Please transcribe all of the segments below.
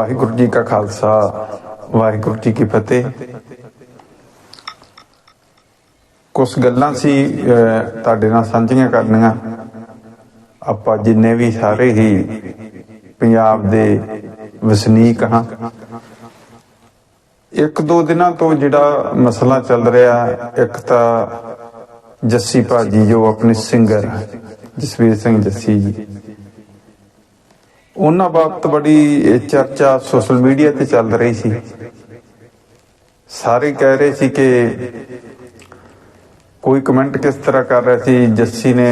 ਵਾਹਿਗੁਰੂ ਜੀ ਕਾ ਖਾਲਸਾ, ਵਾਹਿਗੁਰੂ ਜੀ ਕੀ ਫਤਿਹ। ਕੁਝ ਗੱਲਾਂ ਸੀ ਤੁਹਾਡੇ ਨਾਲ ਸਾਂਝੀਆਂ ਕਰਨੀਆਂ। ਆਪਾਂ ਜਿੰਨੇ ਵੀ ਸਾਰੇ ਹੀ ਪੰਜਾਬ ਦੇ ਵਸਨੀਕ ਹਾਂ। ਇੱਕ ਦੋ ਦਿਨਾਂ ਤੋਂ ਜਿਹੜਾ ਮਸਲਾ ਚੱਲ ਰਿਹਾ, ਇੱਕ ਤਾਂ ਜੱਸੀ ਭਾਜੀ ਜੋ ਆਪਣੇ ਸਿੰਗਰ ਜਸਵੀਰ ਸਿੰਘ ਜੱਸੀ ਜੀ। ਉਹਨਾਂ ਬਾਬਤ ਬੜੀ ਚਰਚਾ ਸੋਸ਼ਲ ਮੀਡੀਆ ਤੇ ਚੱਲ ਰਹੀ ਸੀ। ਸਾਰੇ ਕਹਿ ਰਹੇ ਸੀ ਕਿ ਕੋਈ ਕਮੈਂਟ ਕਿਸ ਤਰ੍ਹਾਂ ਕਰ ਰਿਹਾ ਸੀ? ਜੱਸੀ ਨੇ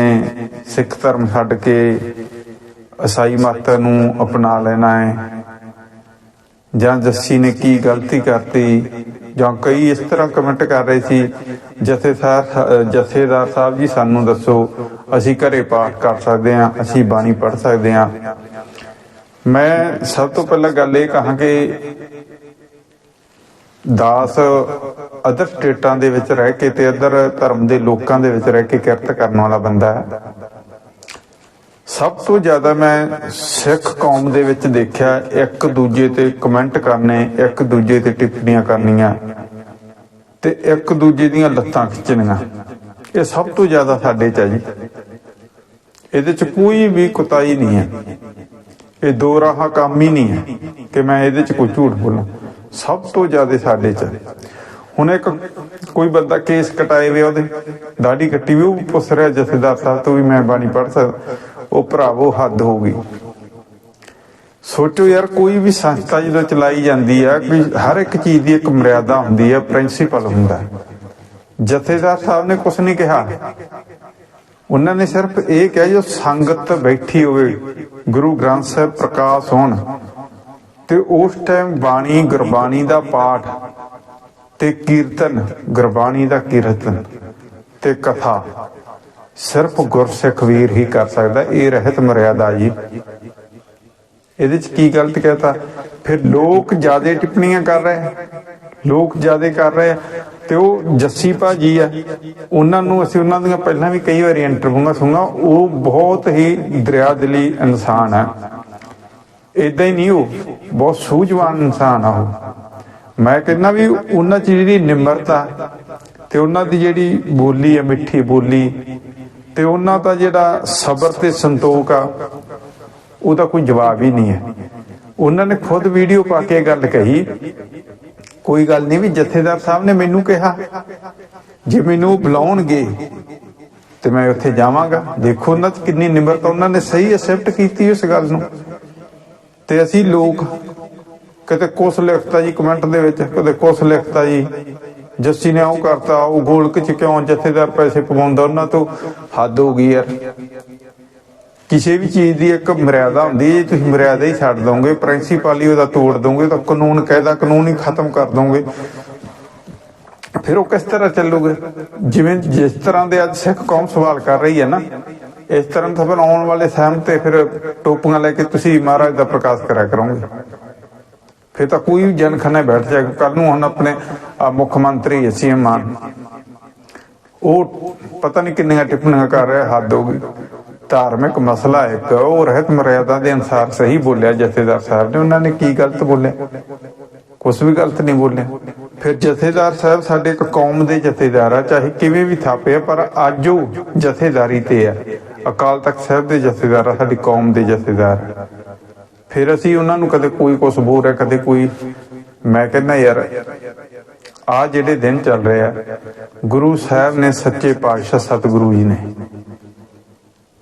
ਸਿੱਖ ਧਰਮ ਛੱਡ ਕੇ ਈਸਾਈ ਮਤ ਨੂੰ ਅਪਣਾ ਲੈਣਾ ਹੈ। ਜਾਂ ਜੱਸੀ ਨੇ ਕੀ ਗਲਤੀ ਕਰਤੀ? ਜਾਂ ਕਈ ਇਸ ਤਰ੍ਹਾਂ ਕਮੈਂਟ ਕਰ ਰਹੇ ਸੀ ਜਥੇਦਾਰ ਜਥੇਦਾਰ ਸਾਹਿਬ ਜੀ ਸਾਨੂੰ ਦੱਸੋ, ਅਸੀਂ ਘਰੇ ਪਾਠ ਕਰ ਸਕਦੇ ਹਾਂ, ਅਸੀਂ ਬਾਣੀ ਪੜ੍ਹ ਸਕਦੇ ਹਾਂ। ਮੈਂ ਸਭ ਤੋਂ ਪਹਿਲਾਂ ਗੱਲ ਇਹ ਕਹਾਂ ਕਿ ਦਾਸ ਅਦਰ ਸਟੇਟਾਂ ਦੇ ਵਿੱਚ ਰਹਿ ਕੇ ਤੇ ਅਦਰ ਧਰਮ ਦੇ ਲੋਕਾਂ ਦੇ ਵਿੱਚ ਰਹਿ ਕੇ ਕਿਰਤ ਕਰਨ ਵਾਲਾ ਬੰਦਾ ਹੈ। ਸਭ ਤੋਂ ਜ਼ਿਆਦਾ ਮੈਂ ਸਿੱਖ ਕੌਮ ਦੇ ਵਿੱਚ ਦੇਖਿਆ, ਇੱਕ ਦੂਜੇ ਤੇ ਕਮੈਂਟ ਕਰਨੇ, ਇੱਕ ਦੂਜੇ ਤੇ ਟਿੱਪਣੀਆਂ ਕਰਨੀਆਂ ਤੇ ਇੱਕ ਦੂਜੇ ਦੀਆਂ ਲੱਤਾਂ ਖਿੱਚਣੀਆਂ। ਇਹ ਸਭ ਤੋਂ ਜ਼ਿਆਦਾ ਸਾਡੇ ਚ ਹੈ ਜੀ। ਇਹਦੇ ਚ ਕੋਈ ਵੀ ਕੁਤਾਈ ਨਹੀਂ ਹੈ। ਇਹ ਦੋ ਰਾਹਾਂ ਕੰਮ ਹੀ ਨਹੀਂ ਹੈ ਕਿ ਮੈਂ ਇਹਦੇ ਚ ਕੋਈ ਝੂਠ ਬੋਲਾਂ। ਸਭ ਤੋਂ ਜ਼ਿਆਦਾ ਸਾਡੇ ਚ। ਹੁਣ ਇੱਕ ਕੋਈ ਬੰਦਾ ਕੇਸ ਕਟਾਏ ਵੇ ਉਹਦੇ, ਦਾੜੀ ਕੱਟੀ ਵੀ ਉਹ ਪੁੱਛ ਰਿਹਾ ਜਥੇਦਾਰ ਸਾਹਿਬ ਤੋਂ ਵੀ ਮੈਂ ਬਾਣੀ ਪੜ੍ਹ ਸਕਦਾ। ਉਹ ਭਰਾਵੋ ਹੱਦ ਹੋ ਗਈ। ਸੋਚੋ ਯਾਰ, ਕੋਈ ਵੀ ਸੰਸਥਾ ਜਦੋਂ ਚਲਾਈ ਜਾਂਦੀ ਆ ਕਿ ਹਰ ਇੱਕ ਚੀਜ਼ ਦੀ ਇੱਕ ਮਰਿਆਦਾ ਹੁੰਦੀ ਆ, ਪ੍ਰਿੰਸੀਪਲ ਹੁੰਦਾ। ਜਥੇਦਾਰ ਸਾਹਿਬ ਨੇ ਕੁਝ ਨਹੀਂ ਕਿਹਾ। ਉਹਨਾਂ ਨੇ ਸਿਰਫ ਇਹ ਕਿਹਾ ਜੋ ਸੰਗਤ ਬੈਠੀ ਹੋਵੇ, ਗੁਰੂ ਗ੍ਰੰਥ ਸਾਹਿਬ ਪ੍ਰਕਾਸ਼ ਹੋਣ, ਤੇ ਉਸ ਟਾਈਮ ਬਾਣੀ ਗੁਰਬਾਣੀ ਦਾ ਪਾਠ ਤੇ ਕੀਰਤਨ, ਗੁਰਬਾਣੀ ਦਾ ਕੀਰਤਨ ਤੇ ਕਥਾ ਸਿਰਫ ਗੁਰਸਿੱਖ ਵੀਰ ਹੀ ਕਰ ਸਕਦਾ, ਇਹ ਰਹਿਤ ਮਰਿਆਦਾ ਜੀ। ਇਹਦੇ ਚ ਕੀ ਗਲਤ ਕਹਤਾ? ਫਿਰ ਲੋਕ ਜਿਆਦੇ ਟਿੱਪਣੀਆਂ ਕਰ ਰਹੇ, ਲੋਕ ਜਿਆਦੇ ਕਰ ਰਹੇ ਤੇ ਉਹ ਜੱਸੀ ਭਾਜੀ ਆ, ਉਹਨਾਂ ਨੂੰ ਅਸੀਂ ਉਹਨਾਂ ਦੀਆਂ ਪਹਿਲਾਂ ਵੀ ਕਈ ਵਾਰੀ ਇੰਟਰਵਿਊਆਂ ਸੁਣਾ ਉਹ ਬਹੁਤ ਹੀ ਦਰਿਆ ਦਿਲੀ ਇਨਸਾਨ ਆ। ਇਦਾਂ ਹੀ ਨਹੀਂ, ਉਹ ਬਹੁਤ ਸੂਝਵਾਨ ਇਨਸਾਨ ਆ ਉਹ। ਮੈਂ ਕਹਿੰਦਾ ਵੀ ਉਹਨਾਂ ਚ ਜਿਹੜੀ ਨਿਮਰਤਾ ਤੇ ਉਹਨਾਂ ਦੀ ਜਿਹੜੀ ਬੋਲੀ ਆ, ਮਿੱਠੀ ਬੋਲੀ, ਤੇ ਉਹਨਾਂ ਦਾ ਜਿਹੜਾ ਸਬਰ ਤੇ ਸੰਤੋਖ ਆ, ਉਹਦਾ ਕੋਈ ਜਵਾਬ ਹੀ ਨਹੀਂ ਹੈ। ਉਹਨਾਂ ਨੇ ਖੁਦ ਵੀਡੀਓ ਪਾ ਕੇ ਗੱਲ ਕਹੀ ਕੋਈ ਗੱਲ ਨਹੀਂ ਵੀ ਜਥੇਦਾਰ ਸਾਹਿਬ ਨੇ ਮੈਨੂੰ ਕਿਹਾ। ਜੇ ਮੈਨੂੰ ਬੁਲਾਉਣਗੇ ਤੇ ਮੈਂ ਉੱਥੇ ਜਾਵਾਂਗਾ। ਦੇਖੋ ਉਹਨਾਂ ਕਿੰਨੀ ਨਿਮਰਤਾ ਉਹਨਾਂ ਨੇ ਸਹੀ ਐਕਸੈਪਟ ਕੀਤੀ ਉਸ ਗੱਲ ਨੂੰ। ਤੇ ਅਸੀਂ ਲੋਕ ਕਿਤੇ ਕੁਛ ਲਿਖਤਾ ਜੀ ਕਮੈਂਟ ਦੇ ਵਿੱਚ ਕਦੇ ਕੁਛ ਲਿਖਤਾ ਜੀ, ਜੱਸੀ ਨੇ ਉਹ ਕਰਤਾ, ਉਹ ਗੋਲਕ ਚ ਕਿਉਂ ਜਥੇਦਾਰ ਪੈਸੇ ਪਵਾਉਂਦਾ ਉਹਨਾਂ ਤੋਂ? ਹੱਦ ਹੋ ਗਈ ਯਾਰ। ਕਿਸੇ ਵੀ ਚੀਜ਼ ਦੀ ਇੱਕ ਮਰਿਆਦਾ ਹੁੰਦੀ ਹੈ, ਜੇ ਤੁਸੀਂ ਮਰਿਆਦਾ ਹੀ ਛੱਡ ਦੋਗੇ, ਪ੍ਰਿੰਸੀਪਲ ਹੀ ਉਹਦਾ ਤੋੜ ਦੋਗੇ, ਤਾਂ ਕਾਨੂੰਨ, ਕਾਇਦਾ ਕਾਨੂੰਨ ਹੀ ਖਤਮ ਕਰ ਦੋਗੇ। ਫਿਰ ਉਹ ਕਿਸ ਤਰ੍ਹਾਂ ਚੱਲੂਗੇ? ਜਿਵੇਂ ਜਿਸ ਤਰ੍ਹਾਂ ਦੇ ਅੱਜ ਸਿੱਖ ਕੌਮ ਸਵਾਲ ਕਰ ਰਹੀ ਹੈ ਨਾ, ਇਸ ਤਰ੍ਹਾਂ ਤਾਂ ਫਿਰ ਆਉਣ ਵਾਲੇ ਸਹਿਮ ਤੇ ਫਿਰ ਟੋਪੀਆਂ ਲੈ ਕੇ ਤੁਸੀਂ ਮਹਾਰਾਜ ਦਾ ਪ੍ਰਕਾਸ਼ ਕਰਿਆ ਕਰੋਗੇ। ਫਿਰ ਤਾਂ ਕੋਈ ਵੀ ਜਨਖਾਨੇ ਬੈਠ ਜਾਏਗਾ। ਕੱਲ ਨੂੰ ਹੁਣ ਆਪਣੇ ਮੁੱਖ ਮੰਤਰੀ ਸੀਐਮ ਮਾਨ। ਉਹ ਪਤਾ ਨਹੀਂ ਕਿੰਨੀਆਂ ਟਿੱਪਣੀਆਂ ਕਰ ਰਿਹਾ, ਹੱਦ ਹੋ ਗਈ। ਧਾਰਮਿਕ ਮਸਲਾ ਇੱਕ, ਉਹ ਰਹਿਤ ਮਰਿਆਦਾ ਦੇ ਅਨਸਾਰ ਸਹੀ ਬੋਲਿਆ, ਜਥੇਦਾਰ ਸਾਹਿਬ ਨੇ। ਉਹਨਾਂ ਨੇ ਕੀ ਗਲਤ ਬੋਲਿਆ? ਕੁਝ ਵੀ ਗਲਤ ਨਹੀਂ ਬੋਲਿਆ। ਫਿਰ ਜਥੇਦਾਰ ਸਾਹਿਬ ਸਾਡੇ ਇੱਕ ਕੌਮ ਦੇ ਜਥੇਦਾਰ ਆ, ਚਾਹੇ ਕਿਵੇਂ ਵੀ ਥਾਪੇ ਪਰ ਅੱਜ ਉਹ ਜਥੇਦਾਰੀ ਤੇ ਆ। ਅਕਾਲ ਤਖਤ ਸਾਹਿਬ ਦੇ ਜਥੇਦਾਰ ਆ, ਸਾਡੀ ਕੌਮ ਦੇ ਜਥੇਦਾਰ। ਫਿਰ ਅਸੀਂ ਉਹਨਾਂ ਨੂੰ ਕਦੇ ਕੋਈ ਕੁਛ ਬੋਲ ਰਿਹਾ, ਕਦੇ ਕੋਈ ਮੈਂ ਕਹਿੰਦਾ, ਯਾਰ ਆ ਜਿਹੜੇ ਦਿਨ ਚੱਲ ਰਹੇ ਆ, ਗੁਰੂ ਸਾਹਿਬ ਨੇ ਸੱਚੇ ਪਾਤਸ਼ਾਹ ਸਤਿਗੁਰੂ ਜੀ ਨੇ।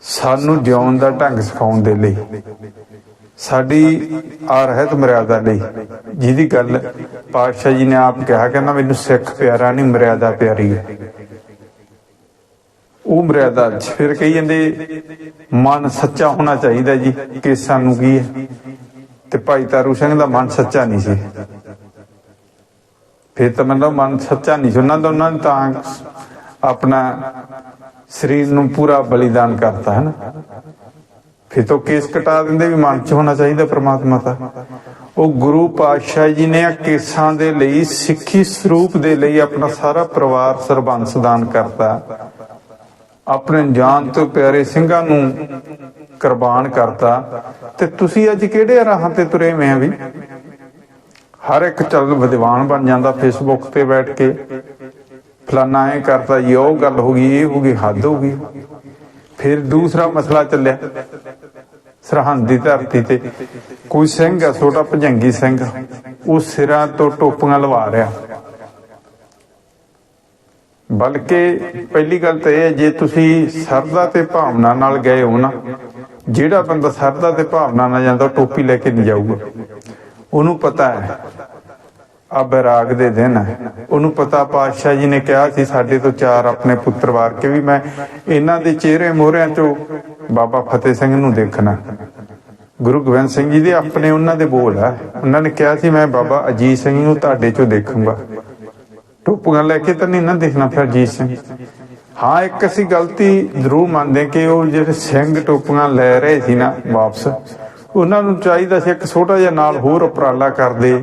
ਸਾਨੂੰ ਜਿਉਣ ਦਾ ਢੰਗ ਸਿਖਾਉਣ ਦੇ ਲਈ, ਸਾਡੀ ਆ ਰਹਿਤ ਮਰਿਆਦਾ ਲਈ। ਜਿਹਦੀ ਗੱਲ ਪਾਤਸ਼ਾਹ ਜੀ ਨੇ ਆਪ ਕਿਹਾ ਕਹਿੰਦਾ ਮੈਨੂੰ ਸਿੱਖ ਪਿਆਰਾ ਨਹੀਂ, ਮਰਿਆਦਾ ਪਿਆਰੀ ਹੈ। ਉਹ ਮਰਿਆਦਾ ਫਿਰ ਕਹੀ ਜਾਂਦੇ, ਮਨ ਸੱਚਾ ਹੋਣਾ ਚਾਹੀਦਾ ਜੀ, ਕਿ ਸਾਨੂੰ ਕੀ ਹੈ? ਤੇ ਭਾਈ ਤਾਰੂ ਸਿੰਘ ਦਾ ਮਨ ਸੱਚਾ ਨਹੀਂ ਸੀ। ਫਿਰ ਤਾਂ ਮਤਲਬ ਮਨ ਸੱਚਾ ਨਹੀਂ ਸੀ। ਉਹਨਾਂ ਦਾ ਉਹਨਾਂ ਨੇ ਤਾਂ ਆਪਣਾ ਸਰੀਰ ਨੂੰ ਪੂਰਾ ਬਲੀਦਾਨ ਕਰਤਾ, ਹੈ ਨਾ? ਫਿਰ ਤਾਂ ਕੇਸ ਕਟਾ ਦਿੰਦੇ ਵੀ ਮਨ ਚ ਹੋਣਾ ਚਾਹੀਦਾ ਪ੍ਰਮਾਤਮਾ ਦਾ। ਉਹ ਗੁਰੂ ਪਾਤਸ਼ਾਹ ਜੀ ਨੇ ਆ ਕੇਸਾਂ ਦੇ ਲਈ, ਸਿੱਖੀ ਸਰੂਪ ਦੇ ਲਈ ਆਪਣਾ ਸਾਰਾ ਪਰਿਵਾਰ ਸਰਬੰਸ ਦਾਨ ਕਰਤਾ। ਆਪਣੇ ਜਾਨ ਤੋਂ ਪਿਆਰੇ ਸਿੰਘਾਂ ਨੂੰ ਕੁਰਬਾਨ ਕਰਤਾ। ਤੇ ਤੁਸੀਂ ਅੱਜ ਕਿਹੜੇ ਰਾਹਾਂ ਤੇ ਤੁਰੇ ਹੋਏ ਆ ਵੀ? ਹਰ ਇੱਕ ਚੱਲ ਵਿਦਵਾਨ ਬਣ ਜਾਂਦਾ ਫੇਸਬੁੱਕ ਤੇ ਬੈਠ ਕੇ। ਫਲਾਨਾ ਐ ਕਰਤਾ ਜੀ, ਉਹ ਗੱਲ ਹੋ ਗਈ, ਇਹ ਹੋ ਗਈ, ਹੱਦ ਹੋ ਗਈ। ਫਿਰ ਦੂਸਰਾ ਮਸਲਾ ਚੱਲਿਆ, ਸਰਹੰਦ ਦੀ ਧਰਤੀ ਤੇ। ਕੋਈ ਸਿੰਘ ਆ, ਛੋਟਾ ਭਜੰਗੀ ਸਿੰਘ, ਉਹ ਸਿਰਾਂ ਤੋਂ ਟੋਪੀਆਂ ਲਵਾ ਰਿਹਾ। ਬਲਕਿ ਪਹਿਲੀ ਗੱਲ ਤਾਂ ਇਹ ਹੈ, ਜੇ ਤੁਸੀਂ ਸਰਦਾ ਤੇ ਭਾਵਨਾ ਨਾਲ ਗਏ ਹੋ ਨਾ, ਜਿਹੜਾ ਬੰਦਾ ਸਰਦਾ ਤੇ ਭਾਵਨਾ ਨਾਲ ਜਾਂਦਾ ਟੋਪੀ ਲੈ ਕੇ ਨਹੀਂ ਜਾਊਗਾ। ਉਹਨੂੰ ਪਤਾ ਹੈ ਆ ਬੈਰਾਗ ਦੇ ਦਿਨ। ਹੈ ਉਹਨੂੰ ਪਤਾ ਪਾਤਸ਼ਾਹ ਜੀ ਨੇ ਕਿਹਾ ਸੀ, ਸਾਡੇ ਤੋਂ ਚਾਰ ਆਪਣੇ ਪੁੱਤਰ ਵਾਰ ਕੇ ਵੀ ਮੈਂ ਇਹਨਾਂ ਦੇ ਚਿਹਰੇ ਮੋਹਰਿਆਂ ਚੋਂ ਬਾਬਾ ਫਤਿਹ ਸਿੰਘ ਨੂੰ ਦੇਖਣਾ। ਗੁਰੂ ਗੋਬਿੰਦ ਸਿੰਘ ਜੀ ਦੇ ਆਪਣੇ ਉਹਨਾਂ ਦੇ ਬੋਲ ਆ। ਉਹਨਾਂ ਨੇ ਕਿਹਾ ਸੀ, ਮੈਂ ਬਾਬਾ ਅਜੀਤ ਸਿੰਘ ਨੂੰ ਤੁਹਾਡੇ ਚੋਂ ਦੇਖੂੰਗਾ। ਟੋਪੀਆਂ ਲੈ ਕੇ ਤਾਂ ਨਹੀਂ ਨਾ ਦੇਖਣਾ ਫਿਰ ਅਜੀਤ ਸਿੰਘ। ਹਾਂ, ਇੱਕ ਅਸੀਂ ਗਲਤੀ ਜ਼ਰੂਰ ਮੰਨਦੇ ਕਿ ਉਹ ਜਿਹੜੇ ਸਿੰਘ ਟੋਪੀਆਂ ਲੈ ਰਹੇ ਸੀ ਨਾ ਵਾਪਸ, ਉਹਨਾਂ ਨੂੰ ਚਾਹੀਦਾ ਸੀ ਇੱਕ ਛੋਟਾ ਜਿਹਾ ਨਾਲ ਹੋਰ ਉਪਰਾਲਾ ਕਰਦੇ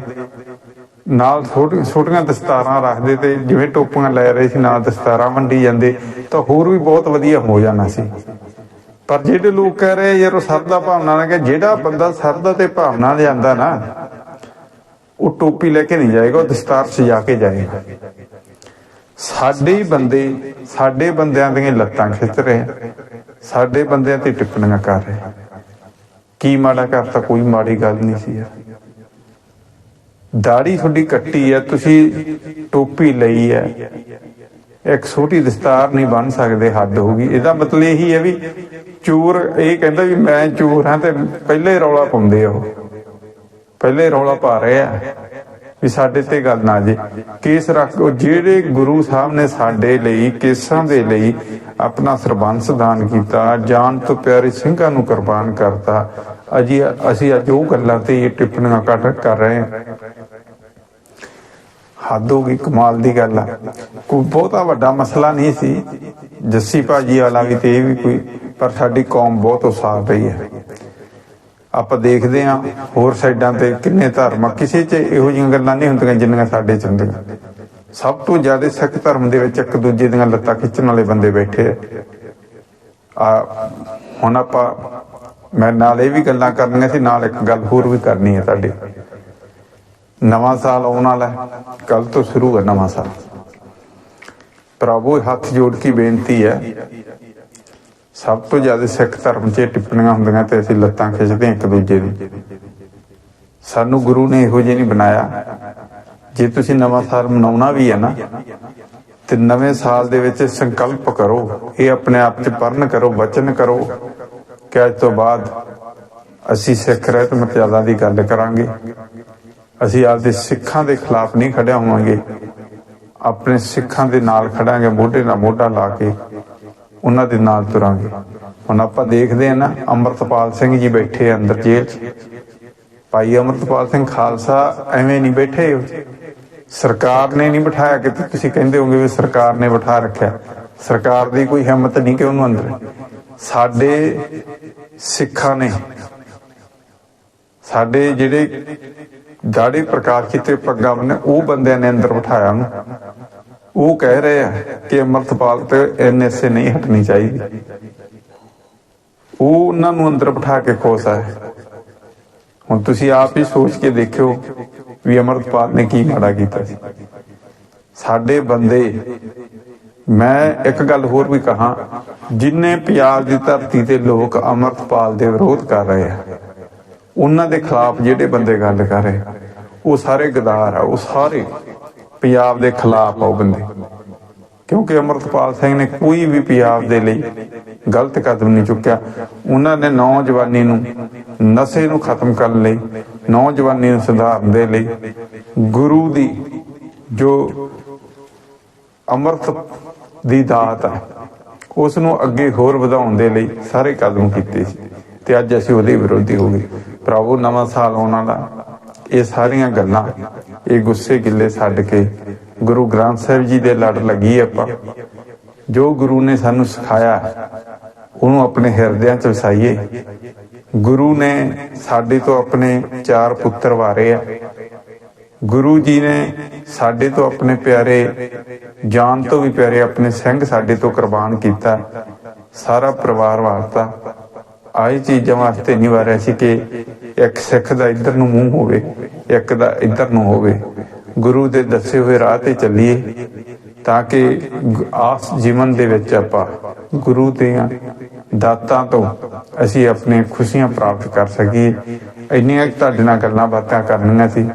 ਨਾਲ ਛੋਟੀਆਂ ਦਸਤਾਰਾਂ ਰੱਖਦੇ ਤੇ ਜਿਵੇਂ ਟੋਪੀਆਂ ਲੈ ਰਹੇ ਸੀ, ਨਾਲ ਦਸਤਾਰਾਂ ਵੰਡੀ ਜਾਂਦੇ, ਤਾਂ ਹੋਰ ਵੀ ਬਹੁਤ ਵਧੀਆ ਹੋ ਜਾਣਾ ਸੀ। ਪਰ ਜਿਹੜੇ ਲੋਕ ਕਹਿ ਰਹੇ ਯਾਰ ਉਹ ਸਰਦਾ ਭਾਵਨਾ ਨਾਲ ਕਿ ਜਿਹੜਾ ਬੰਦਾ ਸਰਦਾ ਤੇ ਭਾਵਨਾ ਨਾਲ ਨਾ, ਉਹ ਟੋਪੀ ਲੈ ਕੇ ਨਹੀਂ ਜਾਏਗਾ, ਉਹ ਦਸਤਾਰ ਸਜਾ ਕੇ ਜਾਏਗਾ। ਸਾਡੇ ਬੰਦੇ, ਸਾਡੇ ਬੰਦਿਆਂ ਦੀਆਂ ਲੱਤਾਂ ਖਿੱਚ ਰਹੇ ਸਾਡੇ ਬੰਦਿਆਂ ਤੇ ਟਿੱਪਣੀਆਂ ਕਰ ਰਹੇ ਕੀ ਮਾੜਾ ਕਰਤਾ, ਕੋਈ ਮਾੜੀ ਗੱਲ ਨਹੀਂ ਸੀ ਯਾਰ। ਦਾੜੀ ਤੁਹਾਡੀ ਕੱਟੀ ਹੈ, ਤੁਸੀਂ ਟੋਪੀ ਲਈ ਹੈ। ਇੱਕ ਛੋਟੀ ਦਸਤਾਰ ਨਹੀਂ ਬਣ ਸਕਦੇ, ਹੱਦ ਹੋਗੀ ਇਹਦਾ ਮਤਲਬ ਇਹੀ ਹੈ ਵੀ ਚੋਰ, ਇਹ ਕਹਿੰਦਾ ਵੀ ਮੈਂ ਚੋਰ ਹਾਂ ਤੇ ਪਹਿਲੇ ਰੌਲਾ ਪਾਉਂਦੇ ਆ ਉਹ। ਪਹਿਲੇ ਰੌਲਾ ਪਾ ਰਹੇ ਆ। ਵੀ ਸਾਡੇ ਤੇ ਗੱਲ ਨਾ ਜੇ। ਕੇਸ ਰੱਖ ਜਿਹੜੇ ਗੁਰੂ ਸਾਹਿਬ ਨੇ ਸਾਡੇ ਲਈ ਕੇਸਾਂ ਦੇ ਲਈ ਆਪਣਾ ਸਰਬੰਸ ਦਾਨ ਕੀਤਾ, ਜਾਨ ਤੋਂ ਪਿਆਰੇ ਸਿੰਘਾਂ ਨੂੰ ਕੁਰਬਾਨ ਕਰਤਾ। ਅਜੀ ਅਸੀਂ ਅੱਜ ਉਹ ਗੱਲਾਂ ਤੇ ਟਿੱਪਣੀਆਂ ਕਰ ਰਹੇ ਹਾਂ। ਹੱਦ ਹੋ ਗਈ, ਕਮਾਲ ਦੀ ਗੱਲ ਆ। ਕੋਈ ਬਹੁਤਾ ਵੱਡਾ ਮਸਲਾ ਨਹੀਂ ਸੀ। ਜੱਸੀ ਭਾਜੀ ਵਾਲਾ ਵੀ ਤੇ ਇਹ ਵੀ ਕੋਈ, ਪਰ ਸਾਡੀ ਕੌਮ ਬਹੁਤ ਉਸਾਰ ਰਹੀ ਹੈ। ਆਪਾਂ ਦੇਖਦੇ ਹਾਂ ਹੋਰ ਸਾਈਡਾਂ ਤੇ ਕਿੰਨੇ ਧਰਮ ਕਿਸੇ 'ਚ ਇਹੋ ਜਿਹੀਆਂ ਗੱਲਾਂ ਨਹੀਂ ਹੁੰਦੀਆਂ ਜਿੰਨੀਆਂ ਸਾਡੇ 'ਚ ਹੁੰਦੀਆਂ। ਸਭ ਤੋਂ ਜ਼ਿਆਦਾ ਸਿੱਖ ਧਰਮ ਦੇ ਵਿੱਚ ਇੱਕ ਦੂਜੇ ਦੀਆਂ ਲੱਤਾਂ ਖਿੱਚਣ ਵਾਲੇ ਬੰਦੇ ਬੈਠੇ ਆ। ਆ, ਹੁਣ ਆਪਾਂ, ਮੈਂ ਨਾਲ ਇਹ ਵੀ ਗੱਲਾਂ ਕਰਨੀਆਂ ਸੀ, ਨਾਲ ਇੱਕ ਗੱਲ ਹੋਰ ਵੀ ਕਰਨੀ ਹੈ ਤੁਹਾਡੇ। ਨਵਾਂ ਸਾਲ ਆਉਣ ਵਾਲਾ ਹੈ। ਕੱਲ ਤੋਂ ਸ਼ੁਰੂ ਹੈ ਨਵਾਂ ਸਾਲ। ਪ੍ਰਭੂ, ਹੱਥ ਜੋੜ ਕੇ ਬੇਨਤੀ ਹੈ, ਸਭ ਤੋਂ ਜ਼ਿਆਦਾ ਸਿੱਖ ਧਰਮ 'ਚ ਟਿੱਪਣੀਆਂ ਹੁੰਦੀਆਂ ਤੇ ਅਸੀਂ ਲੱਤਾਂ ਖਿੱਚਦੇ ਇੱਕ ਦੂਜੇ ਦੀ। ਸਾਨੂੰ ਗੁਰੂ ਨੇ ਇਹੋ ਜਿਹੇ ਨਹੀਂ ਬਣਾਇਆ। ਜੇ ਤੁਸੀਂ ਨਵਾਂ ਸਾਲ ਮਨਾਉਣਾ ਵੀ ਹੈ ਨਾ, ਤੇ ਨਵੇਂ ਸਾਲ ਦੇ ਵਿੱਚ ਸੰਕਲਪ ਕਰੋ। ਇਹ ਆਪਣੇ ਆਪ 'ਚ ਪਰਨ ਕਰੋ ਵਚਨ ਕਰੋ। ਕਿ ਅੱਜ ਤੋਂ ਬਾਅਦ ਅਸੀਂ ਸਿੱਖ ਰਹਿਤ ਮਰਜ਼ਾਦਾ ਦੀ ਗੱਲ ਕਰਾਂਗੇ। ਅਸੀਂ ਆਪਦੇ ਸਿੱਖਾਂ ਦੇ ਖਿਲਾਫ ਨਹੀਂ ਖੜਿਆ ਹੋਵਾਂਗੇ। ਆਪਣੇ ਸਿੱਖਾਂ ਦੇ ਨਾਲ ਖੜਾਂਗੇ, ਮੋਢੇ ਨਾਲ ਮੋਢਾ ਲਾ ਕੇ, ਉਹਨਾਂ ਦੇ ਨਾਲ ਤੁਰਾਂਗੇ। ਹੁਣ ਆਪਾਂ ਦੇਖਦੇ ਹਾਂ ਨਾ, ਅਮਰਤਪਾਲ ਸਿੰਘ ਜੀ ਬੈਠੇ ਅੰਦਰ ਜੇਲ੍ਹ 'ਚ। ਭਾਈ ਅਮਰਤਪਾਲ ਸਿੰਘ ਖਾਲਸਾ ਐਵੇਂ ਨਹੀਂ ਬੈਠੇ। ਸਰਕਾਰ ਨੇ ਨਹੀਂ ਬਿਠਾਇਆ ਕਿ ਤੁਸੀਂ ਕਹਿੰਦੇ ਹੋਗੇ ਵੀ ਸਰਕਾਰ ਨੇ ਬਿਠਾ ਰੱਖਿਆ। ਸਰਕਾਰ ਦੀ ਕੋਈ ਹਿੰਮਤ ਨਹੀਂ ਕਿ ਉਹਨੂੰ ਅੰਦਰ। ਸਾਡੇ ਸਿੱਖਾਂ ਨੇ, ਸਾਡੇ ਜਿਹੜੇ ਦਾੜੇ ਪ੍ਰਕਾਸ਼ ਕੀਤੇ ਪੱਗਾਂ ਬੰਨੇ, ਉਹ ਬੰਦਿਆਂ ਨੇ ਅੰਦਰ ਬਿਠਾਇਆ ਉਹਨੂੰ। ਉਹ ਕਹਿ ਰਹੇ ਆ ਕਿ ਅਮਰਤਪਾਲ ਤੇ ਐਨਐਸਏ ਨਹੀਂ ਹਟਣੀ ਚਾਹੀਦੀ। ਉਹ ਉਹਨਾਂ ਨੂੰ ਅੰਦਰ ਬਿਠਾ ਕੇ ਖੋਸਾ ਹੈ ਹੁਣ ਤੁਸੀਂ ਆਪ ਹੀ ਸੋਚ ਕੇ ਦੇਖਿਓ ਵੀ ਅਮਰਤਪਾਲ ਨੇ ਕੀ ਮਾੜਾ ਕੀਤਾ। ਸੀ ਸਾਡੇ ਬੰਦੇ, ਮੈਂ ਇੱਕ ਗੱਲ ਹੋਰ ਵੀ ਕਹਾ, ਜਿੰਨੇ ਪੰਜਾਬ ਦੀ ਧਰਤੀ ਤੇ ਲੋਕ ਅਮਰਤਪਾਲ ਦੇ ਵਿਰੋਧ ਕਰ ਰਹੇ ਆ, ਉਹਨਾਂ ਦੇ ਖਿਲਾਫ ਜਿਹੜੇ ਬੰਦੇ ਗੱਲ ਕਰ ਰਹੇ ਉਹ ਸਾਰੇ ਗਦਾਰ ਆ, ਉਹ ਸਾਰੇ ਪੰਜਾਬ ਦੇ ਖਿਲਾਫ ਆ ਉਹ ਬੰਦੇ। ਕਿਉਂਕਿ ਅਮਰਤਪਾਲ ਸਿੰਘ ਨੇ ਕੋਈ ਵੀ ਪੰਜਾਬ ਦੇ ਲਈ ਗਲਤ ਕਦਮ ਨਹੀਂ ਚੁੱਕਿਆ। ਉਹਨਾਂ ਨੇ ਨੌਜਵਾਨੀ ਨੂੰ ਨਸ਼ੇ ਨੂੰ ਖਤਮ ਕਰਨ ਲਈ, ਨੌਜਵਾਨੀ ਨੂੰ ਸੁਧਾਰਨ ਦੇ ਲਈ ਗੁਰੂ ਦੀ ਜੋ ਅੰਮ੍ਰਿਤ ਦੀ ਦਾਤ ਹੈ ਉਸ ਨੂੰ ਅੱਗੇ ਹੋਰ ਵਧਾਉਣ ਦੇ ਲਈ ਸਾਰੇ ਕਦਮ ਕੀਤੇ ਸੀ। ਤੇ ਅੱਜ ਅਸੀਂ ਉਹਦੇ ਵਿਰੋਧੀ ਹੋ ਗਏ। ਪ੍ਰਭੂ ਨਵਾਂ ਸਾਲ ਆਉਣ ਵਾਲਾ ਇਹ ਸਾਰੀਆਂ ਗੱਲਾਂ, ਇਹ ਗੁੱਸੇ ਗਿੱਲੇ ਛੱਡ ਕੇ ਗੁਰੂ ਗ੍ਰੰਥ ਸਾਹਿਬ ਜੀ ਦੇ ਲੜ ਲੱਗੀ ਆਪਾਂ। ਜੋ ਗੁਰੂ ਨੇ ਸਾਨੂੰ ਸਿਖਾਇਆ, ਉਹਨੂੰ ਆਪਣੇ ਹਿਰਦਿਆਂ 'ਚ ਵਸਾਈਏ। ਗੁਰੂ ਨੇ ਸਾਡੇ ਤੋਂ ਆਪਣੇ ਚਾਰ ਪੁੱਤਰ ਵਾਰੇ ਆ। ਗੁਰੂ ਜੀ ਨੇ ਸਾਡੇ ਤੋਂ ਆਪਣੇ ਪਿਆਰੇ, ਜਾਨ ਤੋਂ ਵੀ ਪਿਆਰੇ ਆਪਣੇ ਸਿੰਘ ਸਾਡੇ ਤੋਂ ਕੁਰਬਾਨ ਕੀਤਾ। ਸਾਰਾ ਪਰਿਵਾਰ ਵਾਰਤਾ। ਆਈ ਚੀਜ਼ਾਂ ਵਾਸਤੇ ਨਹੀਂ ਵਾਰਿਆ ਸੀ ਕਿ ਇੱਕ ਸਿੱਖ ਦਾ ਇੱਧਰ ਨੂੰ ਮੂੰਹ ਹੋਵੇ, ਇੱਕ ਦਾ ਇੱਧਰ ਨੂੰ ਹੋਵੇ। ਗੁਰੂ ਦੇ ਦੱਸੇ ਹੋਏ ਰਾਹ ਤੇ ਚੱਲੀਏ ਤਾਂ ਕਿ ਆਸ ਜੀਵਨ ਦੇ ਵਿੱਚ ਆਪਾਂ ਗੁਰੂ ਦੇ ਦਾਤਾਂ ਤੋਂ ਅਸੀਂ ਆਪਣੀਆਂ ਖੁਸ਼ੀਆਂ ਪ੍ਰਾਪਤ ਕਰ ਸਕੀਏ। ਇੰਨੀਆਂ ਤੁਹਾਡੇ ਨਾਲ ਗੱਲਾਂ ਬਾਤਾਂ ਕਰਨੀਆਂ ਸੀ।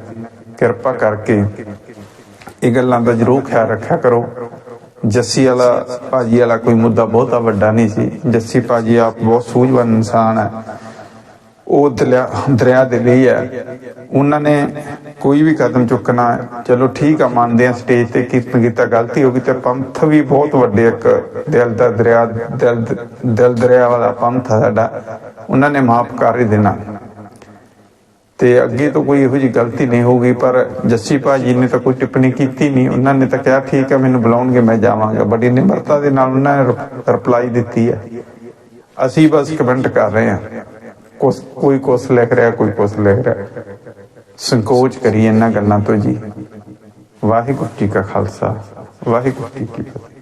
ਕਿਰਪਾ ਕਰਕੇ ਇਹ ਗੱਲਾਂ ਦਾ ਜ਼ਰੂਰ ਖਿਆਲ ਰੱਖਿਆ ਕਰੋ। ਜੱਸੀ ਵਾਲਾ, ਭਾਜੀ ਵਾਲਾ ਕੋਈ ਮੁੱਦਾ ਬਹੁਤਾ ਵੱਡਾ ਨਹੀਂ ਸੀ। ਜੱਸੀ ਭਾਜੀ ਆਪ ਬਹੁਤ ਸੂਝਵਾਨ ਇਨਸਾਨ ਹੈ। ਉਹ ਦਰਿਆ ਦਰਿਆ ਦੇ ਲਈ ਹੈ। ਉਹਨਾਂ ਨੇ ਕੋਈ ਵੀ ਕਦਮ ਚੁੱਕਣਾ ਚਲੋ ਠੀਕ ਆ, ਮੰਨਦੇ ਆ ਸਟੇਜ ਤੇ ਕੀਰਤਨ ਕੀਤਾ, ਗਲਤੀ ਹੋ ਗਈ ਤੇ ਪੰਥ ਵੀ ਬਹੁਤ ਵੱਡੇ ਇੱਕ ਦਿਲ ਦਾ ਦਰਿਆ ਦਿਲ ਦਿਲ ਦਰਿਆ ਵਾਲਾ ਪੰਥ ਸਾਡਾ। ਉਹਨਾਂ ਨੇ ਮਾਫ ਕਰ ਹੀ ਦੇਣਾ। ਤੇ ਅੱਗੇ ਤੋਂ ਕੋਈ ਇਹੋ ਜਿਹੀ ਗਲਤੀ ਨਹੀਂ ਹੋਊਗੀ, ਪਰ ਜੱਸੀ ਭਾਜੀ ਨੇ ਤਾਂ ਕੋਈ ਟਿੱਪਣੀ ਕੀਤੀ ਨਹੀਂ। ਉਹਨਾਂ ਨੇ ਤਾਂ ਕਿਹਾ, ਠੀਕ ਹੈ ਮੈਨੂੰ ਬੁਲਾਉਣਗੇ, ਮੈਂ ਜਾਵਾਂਗਾ। ਬੜੀ ਨਿਮਰਤਾ ਦੇ ਨਾਲ ਉਹਨਾਂ ਨੇ ਰਿਪਲਾਈ ਦਿੱਤੀ ਹੈ। ਅਸੀਂ ਬਸ ਕਮੈਂਟ ਕਰ ਰਹੇ ਹਾਂ। ਕੁਛ, ਕੋਈ ਕੁਛ ਲਿਖ ਰਿਹਾ, ਕੋਈ ਕੁਛ ਲਿਖ ਰਿਹਾ। ਸੰਕੋਚ ਕਰੀ ਇਹਨਾਂ ਗੱਲਾਂ ਤੋਂ ਜੀ। ਵਾਹਿਗੁਰੂ ਜੀ ਕਾ ਖਾਲਸਾ, ਵਾਹਿਗੁਰੂ ਜੀ ਕੀ ਫਤਿਹ।